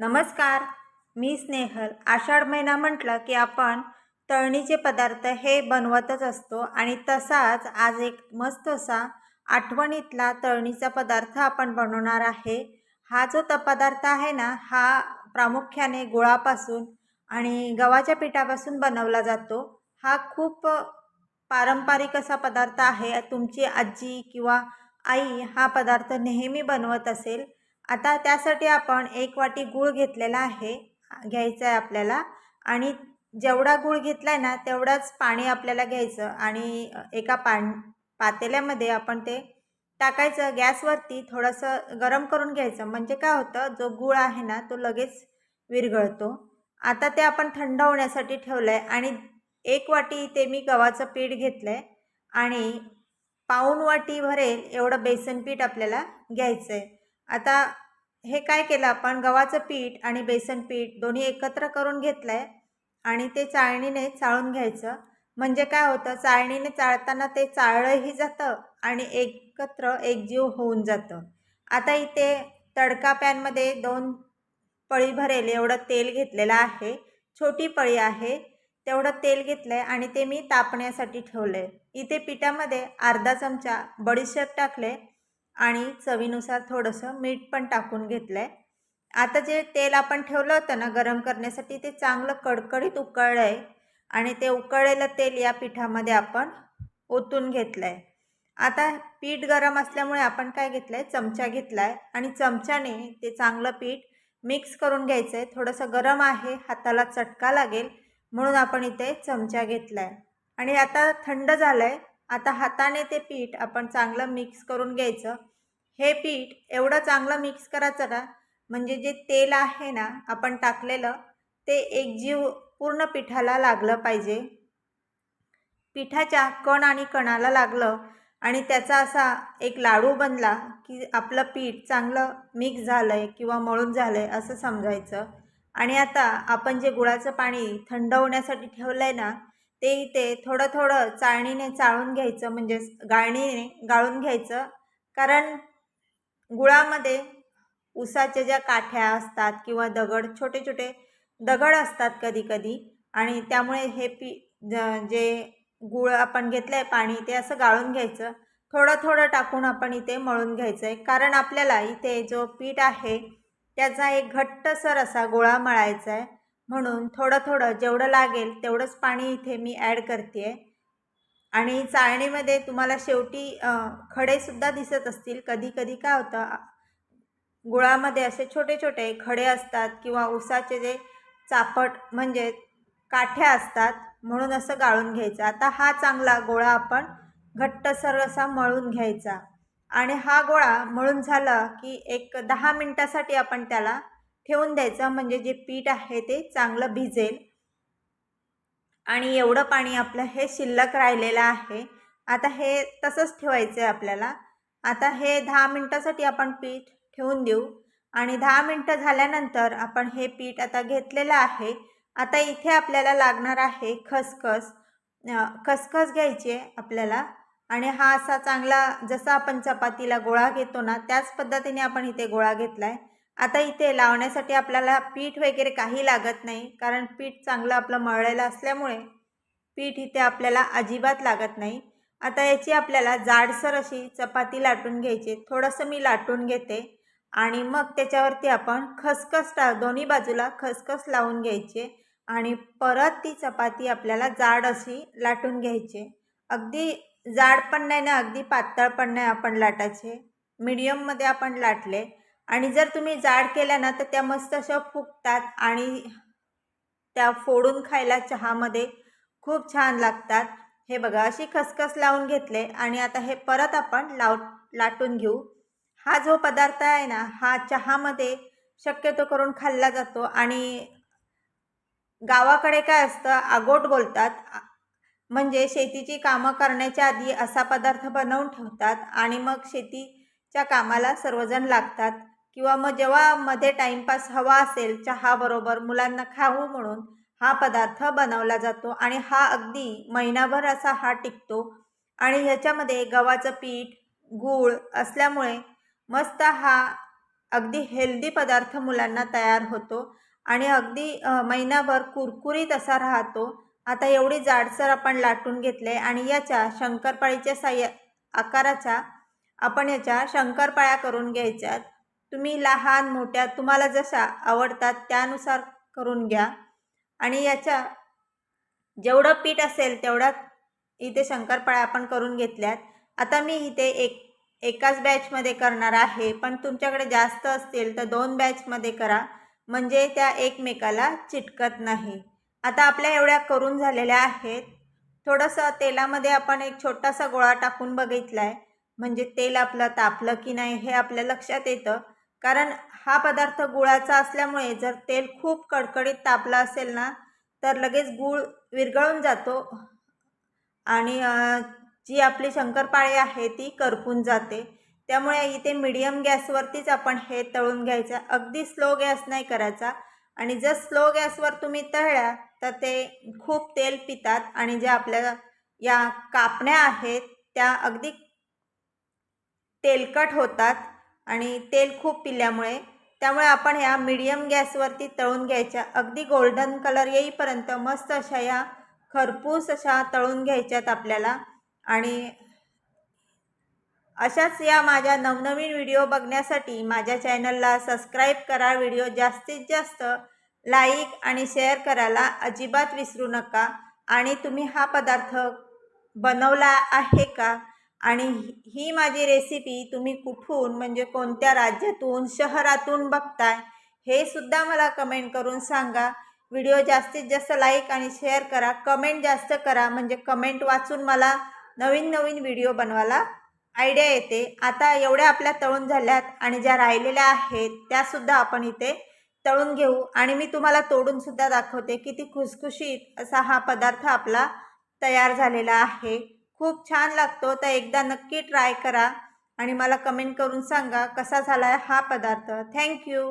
नमस्कार मी स्नेहल. आषाढ महिना म्हटलं की आपण तळणीचे पदार्थ हे बनवतच असतो आणि तसाच आज एक मस्त असा आठवणीतला तळणीचा पदार्थ आपण बनवणार आहे. हा जो त पदार्थ आहे ना हा प्रामुख्याने गुळापासून आणि गव्हाच्या पिठापासून बनवला जातो. हा खूप पारंपरिक असा पदार्थ आहे. तुमची आजी किंवा आई हा पदार्थ नेहमी बनवत असेल. आता त्यासाठी आपण एक वाटी गूळ घेतलेला आहे घ्यायचा आहे आपल्याला. आणि जेवढा गूळ घेतला आहे ना तेवढाच पाणी आपल्याला घ्यायचं. आणि एका पान पातेल्यामध्ये आपण ते टाकायचं. गॅसवरती थोडंसं गरम करून घ्यायचं. म्हणजे काय होतं जो गूळ आहे ना तो लगेच विरघळतो. आता ते आपण थंड होण्यासाठी ठेवलं आहे आणि एक वाटी इथे मी गव्हाचं पीठ घेतलं आहे आणि पाऊण वाटी भरेल एवढं बेसन पीठ आपल्याला घ्यायचं आहे आता हे काय केलं आपण? गव्हाचं पीठ आणि बेसन पीठ दोन्ही एकत्र करून घेतलं आहे आणि ते चाळणीने चाळून घ्यायचं. म्हणजे काय होतं? चाळणीने चाळताना ते चाळलंही जातं आणि एकत्र एकजीव होऊन जातं. आता इथे तडका पॅनमध्ये दोन पळी भरेल. एवढं तेल घेतलेलं आहे. छोटी पळी आहे. तेवढं तेल घेतलं आहे आणि ते मी तापण्यासाठी ठेवलं आहे इथे पिठामध्ये अर्धा चमचा बडीशेप टाकले आणि चवीनुसार थोडंसं मीठ पण टाकून घेतलं आहे आता जे तेल आपण ठेवलं होतं ना गरम करण्यासाठी ते चांगलं कडकडीत उकळलं आहे आणि ते उकळलेलं तेल या पिठामध्ये आपण ओतून घेतलं आहे आता पीठ गरम असल्यामुळे आपण काय घेतलं आहे चमचा घेतला आहे आणि चमच्याने ते चांगलं पीठ मिक्स करून घ्यायचं आहे थोडंसं गरम आहे हाताला चटका लागेल म्हणून आपण इथे चमचा घेतला आहे आणि आता थंड झालं आहे आता हाताने ते पीठ आपण चांगलं मिक्स करून घ्यायचं. हे पीठ एवढं चांगलं मिक्स करायचं ना म्हणजे जे तेल आहे ना आपण टाकलेलं ते एकजीव पूर्ण पिठाला लागलं पाहिजे. पिठाच्या कण आणि कणाला लागलं आणि त्याचा असा एक लाडू बनला की आपलं पीठ चांगलं मिक्स झालं आहे किंवा मळून झालं आहे असं समजायचं. आणि आता आपण जे गुळाचं पाणी थंड होण्यासाठी ठेवलं आहे ना ते इथे थोडं थोडं चाळणीने चाळून घ्यायचं म्हणजे गाळणीने गाळून घ्यायचं. कारण गुळामध्ये उसाच्या ज्या काठ्या असतात किंवा दगड छोटे छोटे दगड असतात कधी कधी. आणि त्यामुळे हे पी जे गुळ आपण घेतलं आहे पाणी ते असं गाळून घ्यायचं. थोडं थोडं टाकून आपण इथे मळून घ्यायचं आहे कारण आपल्याला इथे जो पीठ आहे त्याचा एक घट्टसर असा गोळा मळायचा आहे म्हणून थोडं थोडं जेवढं लागेल तेवढंच पाणी इथे मी ॲड करते आहे आणि चाळणीमध्ये तुम्हाला शेवटी खडेसुद्धा दिसत असतील. कधी कधी काय होतं गुळामध्ये असे छोटे छोटे खडे असतात किंवा उसाचे जे चापट म्हणजे काठ्या असतात म्हणून असं गाळून घ्यायचं. आता हा चांगला गोळा आपण घट्टसर असा मळून घ्यायचा. आणि हा गोळा मळून झाला की एक दहा मिनटासाठी आपण त्याला ठेवून द्यायचं. म्हणजे जे पीठ आहे ते चांगलं भिजेल. आणि एवढं पाणी आपलं हे शिल्लक राहिलेलं आहे. आता हे तसंच ठेवायचं आहे आपल्याला. आता हे दहा मिनटासाठी आपण पीठ ठेवून देऊ. आणि दहा मिनटं झाल्यानंतर आपण हे पीठ आता घेतलेलं आहे. आता इथे आपल्याला लागणार आहे खसखस. खसखस घ्यायची आहे आपल्याला. आणि हा असा चांगला जसा आपण चपातीला गोळा घेतो ना त्याच पद्धतीने आपण इथे गोळा घेतला आहे आता इथे लावण्यासाठी आपल्याला पीठ वगैरे काही लागत नाही कारण पीठ चांगलं आपलं मळलेलं असल्यामुळे पीठ इथे आपल्याला अजिबात लागत नाही. आता याची आपल्याला जाडसर अशी चपाती लाटून घ्यायची थोडंसं मी लाटून घेते आणि मग त्याच्यावरती आपण खसखस टा दोन्ही बाजूला खसखस लावून घ्यायचे आणि परत ती चपाती आपल्याला जाड अशी लाटून घ्यायची अगदी जाड पण नाही ना अगदी पातळ पण नाही आपण लाटायचे. मीडियममध्ये आपण लाटले. आणि जर तुम्ही जाड केल्या ना तर त्या मस्त अशा फुगतात आणि त्या फोडून खायला चहामध्ये खूप छान लागतात. हे बघा अशी खसखस लावून घेतले आणि आता हे परत आपण लाव लाटून घेऊ. हा जो पदार्थ आहे ना हा चहामध्ये शक्यतो करून खाल्ला जातो आणि गावाकडे काय असतं आगोट बोलतात. म्हणजे शेतीची कामं करण्याच्या आधी असा पदार्थ बनवून ठेवतात आणि मग शेतीच्या कामाला सर्वजण लागतात. किंवा मग जेव्हा मध्ये टाईमपास हवा असेल चहाबरोबर मुलांना खाऊ म्हणून हा पदार्थ बनवला जातो आणि हा अगदी महिनाभर असा हा टिकतो. आणि ह्याच्यामध्ये गव्हाचं पीठ गूळ असल्यामुळे मस्त हा अगदी हेल्दी पदार्थ मुलांना तयार होतो. आणि अगदी महिनाभर कुरकुरीत असा राहतो. आता एवढी जाडसर आपण लाटून घेतले आणि याच्या शंकरपाळीच्या साह्य आकाराच्या आपण याच्या शंकरपाळ्या करून घ्यायच्यात. तुम्ही लहान मोठ्या तुम्हाला जशा आवडतात त्यानुसार करून घ्या. आणि याच्या जेवढं पीठ असेल तेवढ्यात इथे शंकरपाळ्या आपण करून घेतल्यात. आता मी इथे एक एकाच बॅचमध्ये करणार आहे पण तुमच्याकडे जास्त असतील तर दोन बॅचमध्ये करा. म्हणजे त्या एकमेकाला चिटकत नाही. आता आपल्या एवढ्या करून झालेल्या आहेत. थोडंसं तेलामध्ये आपण एक छोटासा गोळा टाकून बघितला आहे म्हणजे तेल आपलं तापलं की नाही हे आपल्या लक्षात येतं. कारण हा पदार्थ गुळाचा असल्यामुळे जर तेल खूप कडकडीत तापला असेल ना तर लगेच गूळ विरघळून जातो. आणि जी आपली शंकरपाळी आहे ती करपून जाते. त्यामुळे इथे मीडियम गॅसवरतीच आपण हे तळून घ्यायचं. अगदी स्लो गॅस नाही करायचा. आणि जर स्लो गॅसवर तुम्ही तळल्या तर ते खूप तेल पितात. आणि ज्या आपल्या या कापण्या आहेत त्या अगदी तेलकट होतात. आणि तेल खूप पिल्यामुळे त्यामुळे आपण ह्या मिडियम गॅसवरती तळून घ्यायच्या. अगदी गोल्डन कलर येईपर्यंत मस्त अशा या खरपूस अशा तळून घ्यायच्यात आपल्याला. आणि अशाच या माझ्या नवनवीन व्हिडिओ बघण्यासाठी माझ्या चॅनलला सबस्क्राईब करा. व्हिडिओ जास्तीत जास्त लाईक आणि शेअर करायला अजिबात विसरू नका. आणि तुम्ही हा पदार्थ बनवला आहे का? आणि ही- माझी रेसिपी तुम्ही कुठून म्हणजे कोणत्या राज्यातून शहरातून बघताय हे सुद्धा मला कमेंट करून सांगा. व्हिडिओ जास्तीत जास्त लाईक आणि शेअर करा. कमेंट जास्त करा म्हणजे कमेंट वाचून मला नवीन नवीन व्हिडिओ बनवायला आयडिया येते. आता एवढ्या आपल्या तळून झाल्यात आणि ज्या राहिलेल्या आहेत त्यासुद्धा आपण इथे तळून घेऊ. आणि मी तुम्हाला तोडूनसुद्धा दाखवते किती खुसखुशीत असा हा पदार्थ आपला तयार झालेला आहे. खूप छान लागतो. तर एकदा नक्की ट्राय करा आणि मला कमेंट करून सांगा कसा झाला आहे हा पदार्थ. थँक्यू